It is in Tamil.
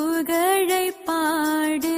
புகழை பாடு.